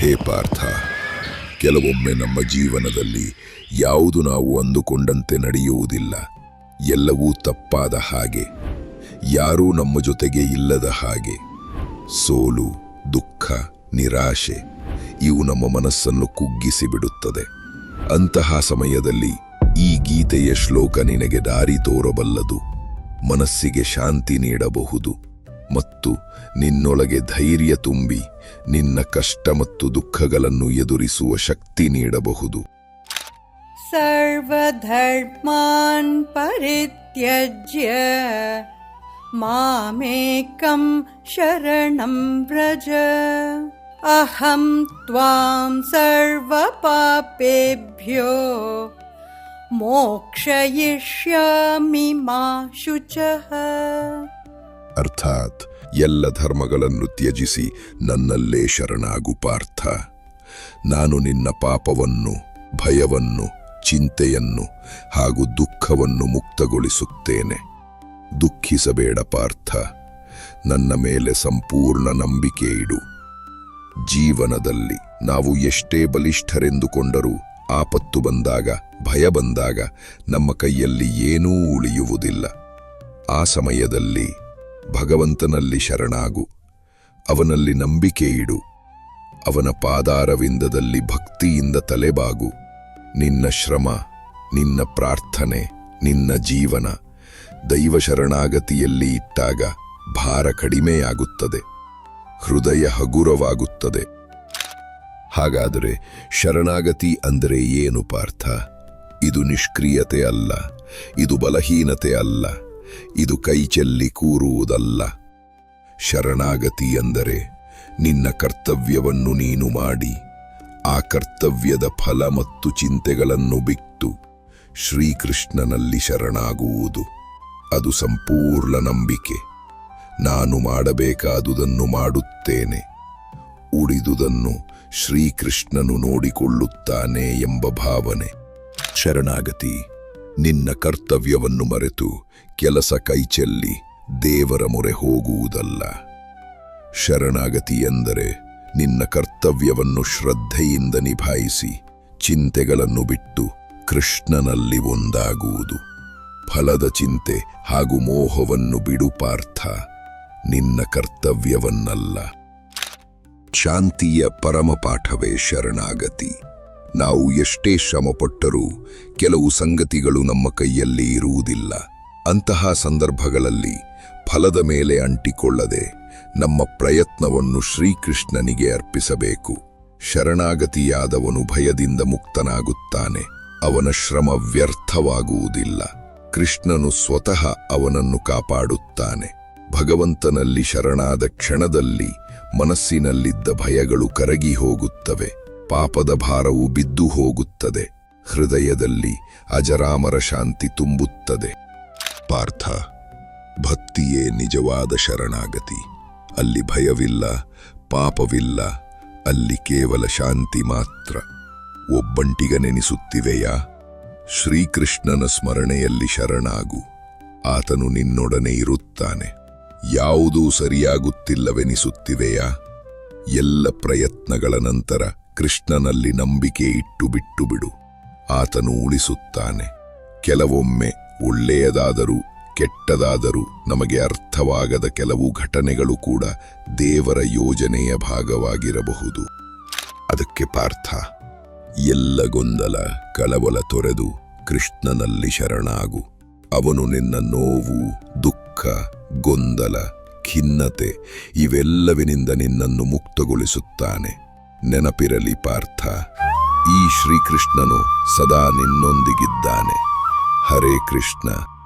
ಹೇ ಪಾರ್ಥ, ಕೆಲವೊಮ್ಮೆ ನಮ್ಮ ಜೀವನದಲ್ಲಿ ಯಾವುದು ನಾವು ಅಂದುಕೊಂಡಂತೆ ನಡೆಯುವುದಿಲ್ಲ. ಎಲ್ಲವೂ ತಪ್ಪಾದ ಹಾಗೆ, ಯಾರೂ ನಮ್ಮ ಜೊತೆಗೆ ಇಲ್ಲದ ಹಾಗೆ. ಸೋಲು, ದುಃಖ, ನಿರಾಶೆ, ಇವು ನಮ್ಮ ಮನಸ್ಸನ್ನು ಕುಗ್ಗಿಸಿ ಬಿಡುತ್ತದೆ ಅಂತಹ ಸಮಯದಲ್ಲಿ ಈ ಗೀತೆಯ ಶ್ಲೋಕ ನಿನಗೆ ದಾರಿ ತೋರಬಲ್ಲದು, ಮನಸ್ಸಿಗೆ ಶಾಂತಿ ನೀಡಬಹುದು. ಮತ್ತು ನಿನ್ನೊಳಗೆ ಧೈರ್ಯ ತುಂಬಿ ನಿನ್ನ ಕಷ್ಟ ಮತ್ತು ದುಃಖಗಳನ್ನು ಎದುರಿಸುವ ಶಕ್ತಿ ನೀಡಬಹುದು. ಸರ್ವಧರ್ಮಾನ್ ಪರಿತ್ಯಜ್ಯ ಮಾಮೇಕಂ ಶರಣಂ ವ್ರಜ. ಅಹಂ ತ್ವಾಂ ಸರ್ವಪಾಪೇಭ್ಯೋ ಮೋಕ್ಷಯಿಷ್ಯಾಮಿ ಮಾ ಶುಚಃ ಅರ್ಥಾತ್ ಎಲ್ಲ ಧರ್ಮಗಳನ್ನು ತ್ಯಜಿಸಿ ನನ್ನಲ್ಲೇ ಶರಣಾಗು ಪಾರ್ಥ. ನಾನು ನಿನ್ನ ಪಾಪವನ್ನು, ಭಯವನ್ನು, ಚಿಂತೆಯನ್ನು ಹಾಗೂ ದುಃಖವನ್ನು ಮುಕ್ತಗೊಳಿಸುತ್ತೇನೆ. ದುಃಖಿಸಬೇಡ ಪಾರ್ಥ. ನನ್ನ ಮೇಲೆ ಸಂಪೂರ್ಣ ನಂಬಿಕೆ ಇಡು. ಜೀವನದಲ್ಲಿ ನಾವು ಎಷ್ಟೇ ಬಲಿಷ್ಠರೆಂದುಕೊಂಡರೂ ಆಪತ್ತು ಬಂದಾಗ, ಭಯ ಬಂದಾಗ ನಮ್ಮ ಕೈಯಲ್ಲಿ ಏನೂ ಉಳಿಯುವುದಿಲ್ಲ. ಆ ಸಮಯದಲ್ಲಿ ಭಗವಂತನಲ್ಲಿ ಶರಣಾಗು. ಅವನಲ್ಲಿ ನಂಬಿಕೆ ಇಡು. ಅವನ ಪಾದಾರವಿಂದದಲ್ಲಿ ಭಕ್ತಿಯಿಂದ ತಲೆಬಾಗು. ನಿನ್ನ ಶ್ರಮ, ನಿನ್ನ ಪ್ರಾರ್ಥನೆ, ನಿನ್ನ ಜೀವನ ದೈವ ಶರಣಾಗತಿಯಲ್ಲಿ ಇಟ್ಟಾಗ ಭಾರ ಕಡಿಮೆಯಾಗುತ್ತದೆ. ಹೃದಯ ಹಗುರವಾಗುತ್ತದೆ. ಹಾಗಾದರೆ ಶರಣಾಗತಿ ಅಂದರೆ ಏನು ಪಾರ್ಥ? ಇದು ನಿಷ್ಕ್ರಿಯತೆ ಅಲ್ಲ, ಇದು ಬಲಹೀನತೆ ಅಲ್ಲ. ಇದು ಕೈಚೆಲ್ಲಿ ಕೂರುವುದಲ್ಲ. ಶರಣಾಗತಿ ಎಂದರೆ ನಿನ್ನ ಕರ್ತವ್ಯವನ್ನು ನೀನು ಮಾಡಿ, ಆ ಕರ್ತವ್ಯದ ಫಲ ಮತ್ತು ಚಿಂತೆಗಳನ್ನು ಬಿಟ್ಟು ಶ್ರೀಕೃಷ್ಣನಲ್ಲಿ ಶರಣಾಗುವುದು. ಅದು ಸಂಪೂರ್ಣ ನಂಬಿಕೆ. ನಾನು ಮಾಡಬೇಕಾದುದನ್ನು ಮಾಡುತ್ತೇನೆ. ಉಳಿದುದನ್ನು ಶ್ರೀಕೃಷ್ಣನು ನೋಡಿಕೊಳ್ಳುತ್ತಾನೆ ಎಂಬ ಭಾವನೆ. ಶರಣಾಗತಿ. ನಿನ್ನ ಕರ್ತವ್ಯವನ್ನು ಮರೆತು ಕೆಲಸ ಕೈಚೆಲ್ಲಿ ದೇವರ ಮೊರೆ ಹೋಗುವುದಲ್ಲ. ಶರಣಾಗತಿ ಎಂದರೆ ನಿನ್ನ ಕರ್ತವ್ಯವನ್ನು ಶ್ರದ್ಧೆಯಿಂದ ನಿಭಾಯಿಸಿ ಚಿಂತೆಗಳನ್ನು ಬಿಟ್ಟು ಕೃಷ್ಣನಲ್ಲಿ ಒಂದಾಗುವುದು. ಫಲದ ಚಿಂತೆ ಹಾಗೂ ಮೋಹವನ್ನು ಬಿಡು ಪಾರ್ಥ, ನಿನ್ನ ಕರ್ತವ್ಯವನ್ನಲ್ಲ. ಶಾಂತಿಯ ಪರಮಪಾಠವೇ ಶರಣಾಗತಿ. ನಾವು ಎಷ್ಟೇ ಶ್ರಮಪಟ್ಟರೂ ಕೆಲವು ಸಂಗತಿಗಳು ನಮ್ಮ ಕೈಯಲ್ಲಿ ಇರುವುದಿಲ್ಲ. ಅಂತಹ ಸಂದರ್ಭಗಳಲ್ಲಿ ಫಲದ ಮೇಲೆ ಅಂಟಿಕೊಳ್ಳದೆ ನಮ್ಮ ಪ್ರಯತ್ನವನ್ನು ಶ್ರೀಕೃಷ್ಣನಿಗೆ ಅರ್ಪಿಸಬೇಕು. ಶರಣಾಗತಿಯಾದವನು ಭಯದಿಂದ ಮುಕ್ತನಾಗುತ್ತಾನೆ. ಅವನ ಶ್ರಮ ವ್ಯರ್ಥವಾಗುವುದಿಲ್ಲ. ಕೃಷ್ಣನು ಸ್ವತಃ ಅವನನ್ನು ಕಾಪಾಡುತ್ತಾನೆ. ಭಗವಂತನಲ್ಲಿ ಶರಣಾದ ಕ್ಷಣದಲ್ಲಿ ಮನಸ್ಸಿನಲ್ಲಿದ್ದ ಭಯಗಳು ಕರಗಿ ಹೋಗುತ್ತವೆ. ಪಾಪದ ಭಾರವು ಬಿದ್ದು ಹೋಗುತ್ತದೆ. ಹೃದಯದಲ್ಲಿ ಅಜರಾಮರ ಶಾಂತಿ ತುಂಬುತ್ತದೆ. ಪಾರ್ಥ, ಭಕ್ತಿಯೇ ನಿಜವಾದ ಶರಣಾಗತಿ. ಅಲ್ಲಿ ಭಯವಿಲ್ಲ, ಪಾಪವಿಲ್ಲ, ಅಲ್ಲಿ ಕೇವಲ ಶಾಂತಿ ಮಾತ್ರ. ಒಬ್ಬಂಟಿಗ ನೆನಿಸುತ್ತಿವೆಯಾ ಶ್ರೀಕೃಷ್ಣನ ಸ್ಮರಣೆಯಲ್ಲಿ ಶರಣಾಗು. ಆತನು ನಿನ್ನೊಡನೆ ಇರುತ್ತಾನೆ. ಯಾವುದೂ ಸರಿಯಾಗುತ್ತಿಲ್ಲವೆನಿಸುತ್ತಿವೆಯಾ? ಎಲ್ಲ ಪ್ರಯತ್ನಗಳ ನಂತರ ಕೃಷ್ಣನಲ್ಲಿ ನಂಬಿಕೆ ಇಟ್ಟು ಬಿಟ್ಟು ಬಿಡು. ಆತನು ಉಳಿಸುತ್ತಾನೆ. ಕೆಲವೊಮ್ಮೆ ಒಳ್ಳೆಯದಾದರೂ ಕೆಟ್ಟದಾದರೂ ನಮಗೆ ಅರ್ಥವಾಗದ ಕೆಲವು ಘಟನೆಗಳು ಕೂಡ ದೇವರ ಯೋಜನೆಯ ಭಾಗವಾಗಿರಬಹುದು. ಅದಕ್ಕೆ ಪಾರ್ಥ, ಎಲ್ಲ ಗೊಂದಲ ಕಳವಳ ತೊರೆದು ಕೃಷ್ಣನಲ್ಲಿ ಶರಣಾಗು. ಅವನು ನಿನ್ನ ನೋವು, ದುಃಖ, ಗೊಂದಲ, ಖಿನ್ನತೆ ಇವೆಲ್ಲವಿನಿಂದ ನಿನ್ನನ್ನು ಮುಕ್ತಗೊಳಿಸುತ್ತಾನೆ. ನೆನಪಿರಲಿ ಪಾರ್ಥ. ಈ ಶ್ರೀಕೃಷ್ಣನು ಸದಾ ನಿನ್ನೊಂದಿಗಿದ್ದಾನೆ. ಹರೇ ಕೃಷ್ಣ.